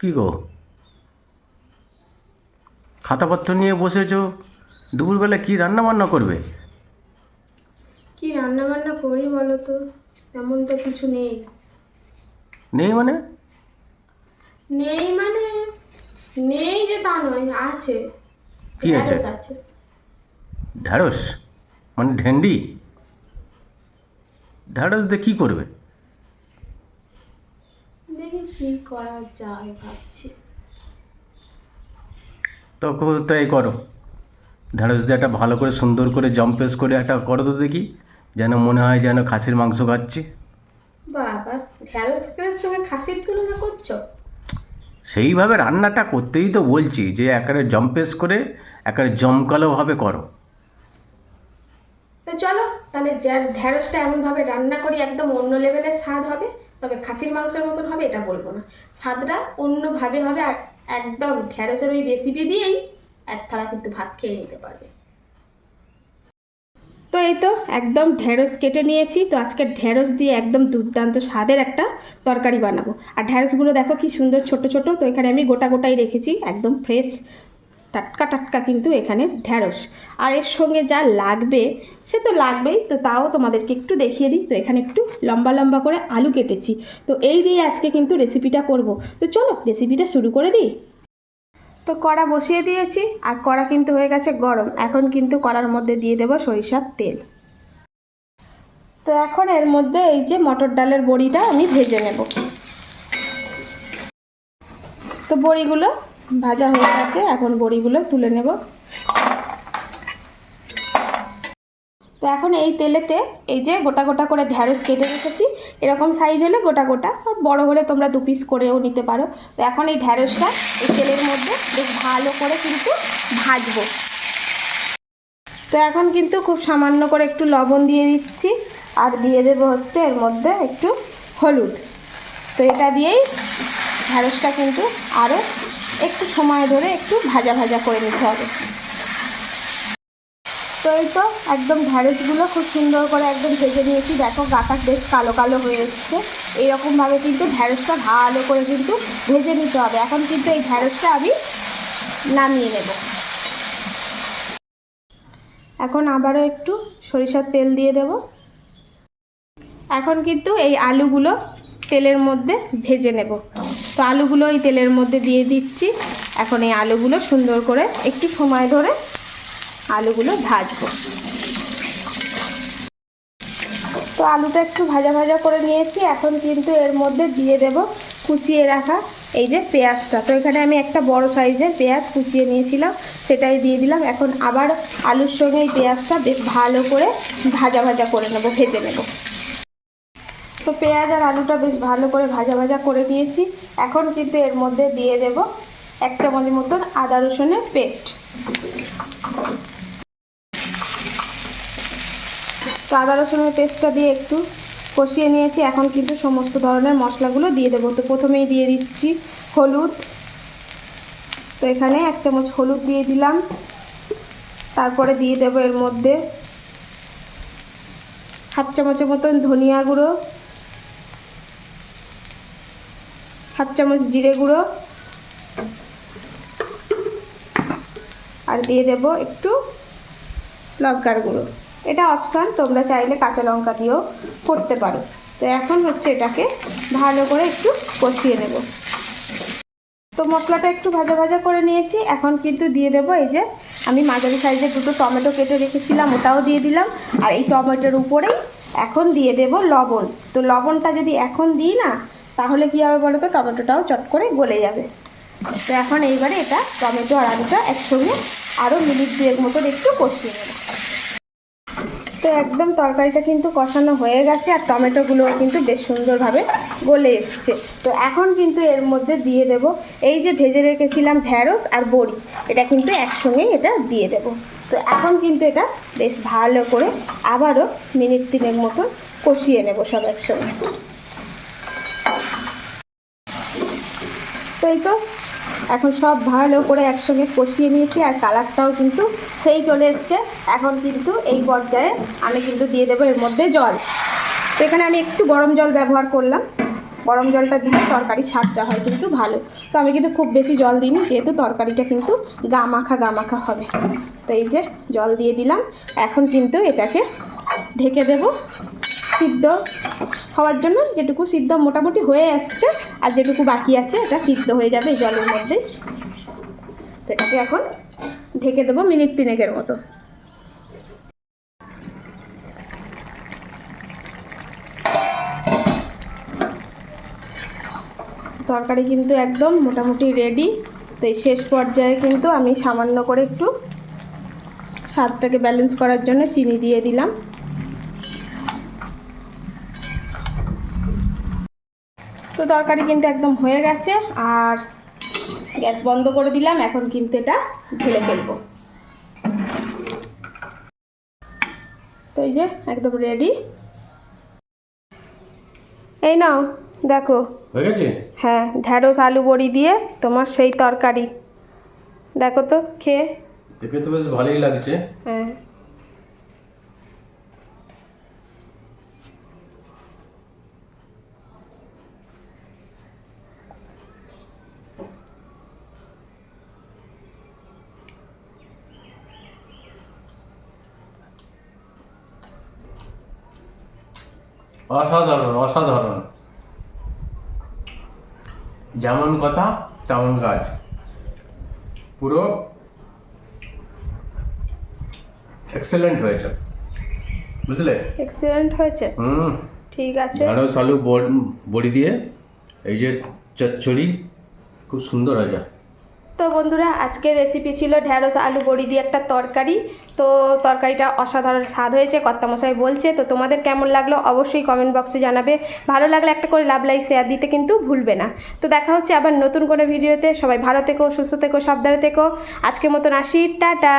কী গো? খাতাপত্র নিয়ে বসেছো? দুপুরবেলা কি রান্না বান্না করবে? কি রান্না বান্না করি বলো তো তেমন তো কিছু নেই। নেই মানে? নেই মানে? নেই যে তা নয় আছে। কি আছে? ঢেঁড়স ঢ্যাঁড়স মানে ঢেন্ডি? ঢ্যাঁড়স দিয়ে কী করবে দেখি কি করা যায় ভাবছি। তখন তাই করো। ঢ্যাঁড়স দিয়ে একটা ভালো করে সুন্দর করে জম্পেস করে একটা করো তো দেখি যেন মনে হয় যেন খাসির মাংস খাচ্ছি। বাবা ঢেঁড়স ফেড়স সঙ্গে খাসির তুলনা করছ? সেইভাবে রান্নাটা করতেই তো বলছি যে একেবারে জম্পেস করে একেবারে জমকালোভাবে করো। তো চলো তাহলে ঢেঁড়সটা এমনভাবে রান্না করি একদম অন্য লেভেলের স্বাদ হবে। তবে খাসির মাংসের মতন হবে, এটা বলব না। স্বাদটা অন্যভাবে হবে আর একদম ঢেঁড়সের ওই রেসিপি দিয়েই এক থালা কিন্তু ভাত খেয়ে নিতে পারবে। তো এই তো একদম ঢেঁড়স কেটে নিয়েছি, তো আজকে ঢেঁড়স দিয়ে একদম দুর্দান্ত স্বাদের একটা তরকারি বানাবো। আর ঢেঁড়সগুলো দেখো কি সুন্দর ছোট ছোট, তো এখানে আমি গোটা গোটাই রেখেছি, একদম ফ্রেশ টাটকা টাটকা কিন্তু এখানে ঢ্যাঁড়স আর এর সঙ্গে যা লাগবে, সে তো লাগবেই, তো তাও তোমাদেরকে একটু দেখিয়ে দিই। তো এখানে একটু লম্বা লম্বা করে আলু কেটেছি। তো এই দিয়ে আজকে কিন্তু রেসিপিটা করব। তো চলো রেসিপিটা শুরু করে দিই। তো কড়া বসিয়ে দিয়েছি, আর কড়া কিন্তু হয়ে গেছে গরম। এখন কিন্তু কড়ার মধ্যে দিয়ে দেবো সরিষার তেল। তো এখন এর মধ্যে এই যে মটর ডালের বড়িটা আমি ভেজে নেব। তো বড়িগুলো ভাজা হয়ে গেছে, এখন বড়িগুলো তুলে নেব। তো এখন এই তেলেতে এই যে গোটা গোটা করে ঢ্যাঁড়স কেটে রেখেছি, এরকম সাইজ হলে গোটা গোটা বড় হলে তোমরা দু পিস করেও নিতে পারো। তো এখন এই ঢ্যাঁড়সটা এই তেলের মধ্যে বেশ ভালো করে কিন্তু ভাজবো। তো এখন কিন্তু খুব সামান্য করে একটু লবণ দিয়ে দিচ্ছি, আর দিয়ে দেবো হচ্ছে এর মধ্যে একটু হলুদ। তো এটা দিয়েই ঢ্যাঁড়সটা কিন্তু আরও একটু সময় ধরে একটু ভাজা ভাজা করে নিতে হবে। তো এই তো একদম ঢ্যাঁড়সগুলো খুব সুন্দর করে একদম ভেজে নিয়েছি। দেখো গাটা বেশ কালো কালো হয়ে এসছে। এইরকমভাবে কিন্তু ঢ্যাঁড়সটা ভালো করে কিন্তু ভেজে নিতে হবে। এখন কিন্তু এই ঢ্যাঁড়সটা আমি নামিয়ে নেব। এখন আবারও একটু সরিষার তেল দিয়ে দেব। এখন কিন্তু এই আলুগুলো তেলের মধ্যে ভেজে নেব। তো আলুগুলো এই তেলের মধ্যে দিয়ে দিচ্ছি। এখন এই আলুগুলো সুন্দর করে একটু সময় ধরে আলুগুলো ভাজবো। তো আলুটা একটু ভাজা ভাজা করে নিয়েছি। এখন কিন্তু এর মধ্যে দিয়ে দেব কুচিয়ে রাখা এই যে পেঁয়াজটা। তো এখানে আমি একটা বড় সাইজের পেঁয়াজ কুচিয়ে নিয়েছিলাম, সেটাই দিয়ে দিলাম। এখন আবার আলুর সঙ্গে এই পেঁয়াজটা বেশ ভালো করে ভাজা ভাজা করে নেব, ভেজে নেব। তো পেঁয়াজ আর আলুটা বেশ ভালো করে ভাজা ভাজা করে নিয়েছি। এখন কিন্তু এর মধ্যে দিয়ে দেব এক চামচ মতন আদা রসুনের পেস্ট। তো আদা রসুনের পেস্টটা দিয়ে একটু কষিয়ে নিয়েছি। এখন কিন্তু সমস্ত ধরনের মশলাগুলো দিয়ে দেবো। তো প্রথমেই দিয়ে দিচ্ছি হলুদ। তো এখানে এক চামচ হলুদ দিয়ে দিলাম। তারপরে দিয়ে দেবো এর মধ্যে হাফ চামচের মতন ধনিয়া গুঁড়ো। হাফ চামচ জিরে গুঁড়ো। আর দিয়ে দেব একটু লঙ্কার গুঁড়ো। এটা অপশান তোমরা চাইলে কাঁচা লঙ্কা দিয়েও করতে পারো। তো এখন হচ্ছে এটাকে ভালো করে একটু কষিয়ে নেব। তো মশলাটা একটু ভাজা ভাজা করে নিয়েছি। এখন কিন্তু দিয়ে দেবো এই যে, আমি মাঝারি সাইজের দুটো টমেটো কেটে রেখেছিলাম, ওটাও দিয়ে দিলাম। আর এই টমেটোর উপরেই এখন দিয়ে দেব লবণ। তো লবণটা যদি এখন দিই না তাহলে কী হবে বলো তো? টমেটোটাও চট করে গলে যাবে। তো এখন এইবারে এটা টমেটো আর আলুটা একসঙ্গে আরও মিনিট দুয়েক মতন একটু কষিয়ে নেব। তো একদম তরকারিটা কিন্তু কষানো হয়ে গেছে আর টমেটোগুলোও কিন্তু বেশ সুন্দরভাবে গলে এসছে। তো এখন কিন্তু এর মধ্যে দিয়ে দেব এই যে ভেজে রেখেছিলাম ঢ্যাঁড়স আর বড়ি, এটা কিন্তু একসঙ্গেই এটা দিয়ে দেব। তো এখন কিন্তু এটা বেশ ভালো করে আবারও মিনিট তিনেক মতন কষিয়ে নেব সব একসঙ্গে। এই তো? এখন সব ভালো করে একসঙ্গে কষিয়ে নিয়েছি আর কালারটাও কিন্তু সেই চলে এসছে। এখন কিন্তু এই পর্যায়ে আমি কিন্তু দিয়ে দেবো এর মধ্যে জল। তো এখানে আমি একটু গরম জল ব্যবহার করলাম। গরম জলটা দিলে তরকারি স্বাদটা হয় কিন্তু ভালো। তো আমি কিন্তু খুব বেশি জল দিইনি, যেহেতু তরকারিটা কিন্তু গা মাখা গা মাখা হবে। তো এই যে জল দিয়ে দিলাম। এখন কিন্তু এটাকে ঢেকে দেব সিদ্ধ হওয়ার জন্য যেটুকু সিদ্ধ মোটামুটি হয়ে আসছে আর যেটুকু বাকি আছে, এটা সিদ্ধ হয়ে যাবে জলের মধ্যে। তো এটাকে এখন ঢেকে দেবো মিনিট তিনেকের মতো। তরকারি কিন্তু একদম মোটামুটি রেডি তো এই শেষ পর্যায়ে কিন্তু আমি সামান্য করে একটু স্বাদটাকে ব্যালেন্স করার জন্য চিনি দিয়ে দিলাম। তরকারি কিন্তু একদম হয়ে গেছে আর গ্যাস বন্ধ করে দিলাম এখন কিন্তু এটা ঢেলে ফেলব। তো এই যে একদম রেডি এই নাও দেখো। হয়ে গেছে? হ্যাঁ ঢ্যাঁড়স আলু বড়ি দিয়ে তোমার সেই তরকারি। দেখো তো খেয়ে। দেখে তো বেশ ভালোই লাগছে। হ্যাঁ। অসাধারণ অসাধারণ। যেমন কথা তেমন কাজ। পুরো এক্সেলেন্ট হয়েছে। বুঝলে? এক্সিলেন্ট হয়েছে। হুম। ঠিক আছে। ঢেঁড়স আলু বড়- বড়ি দিয়ে এই যে চচ্চড়ি খুব সুন্দর হয়েছে। তো বন্ধুরা, আজকের রেসিপি ছিল ঢ্যাঁড়স আলু, বড়ি দিয়ে একটা তরকারি। তো তরকারিটা অসাধারণ স্বাদ হয়েছে, কর্তামশাই বলছে। তো তোমাদের কেমন লাগল অবশ্যই কমেন্ট বক্সে জানাবে। ভালো লাগলে একটা করে লাভ লাইক শেয়ার দিতে কিন্তু ভুলবে না। তো দেখা হচ্ছে আবার নতুন কোনো ভিডিওতে সবাই ভালো থেকো, সুস্থ থেকো, সাবধানে থেকো। আজকের মতন আসি, টাটা!